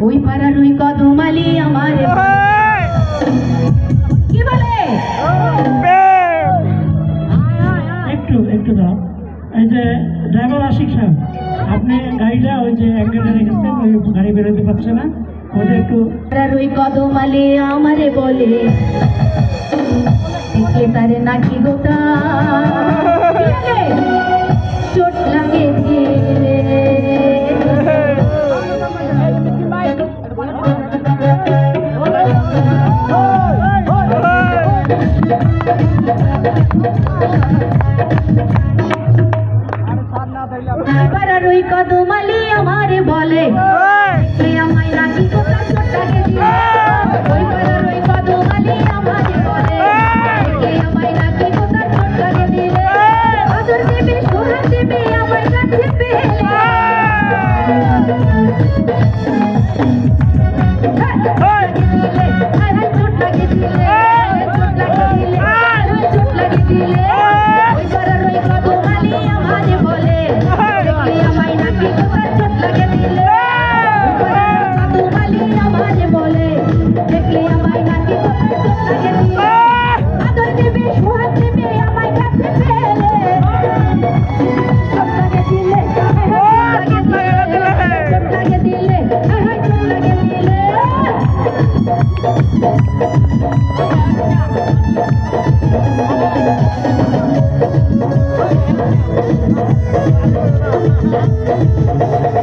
ওই পাড়ার ওই কদমালি আমার। কি বলে? একটু একটু দাও এই যে ড্রাইভার আশিক সাহেব আপনি গাড়িটা ওই যে এক জায়গায় রেখেছেন ওই গাড়ি বেরোতে পারছে না। ওটা একটু পাড়ার ওই কদমালি আমারে বলে তারে নাকি গোটা পাড়ার ওই কদমালি আমারে বলে কে আমায় নাকি গোটা চোট লাগে ধীরে ওই পাড়ার ওই কদমালি আমারে বলে কে আমায় নাকি গোটা চোট লাগে ধীরে আদর দেবে সোহাগ দেবে আমার কাছে পেলে দুপুরবেলা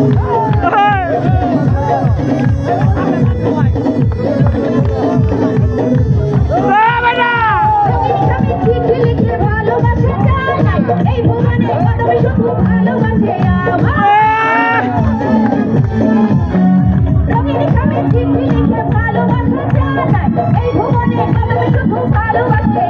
Oh! ভালোবাসে এই ভুবনে কদমে শুধু ভালোবাসে।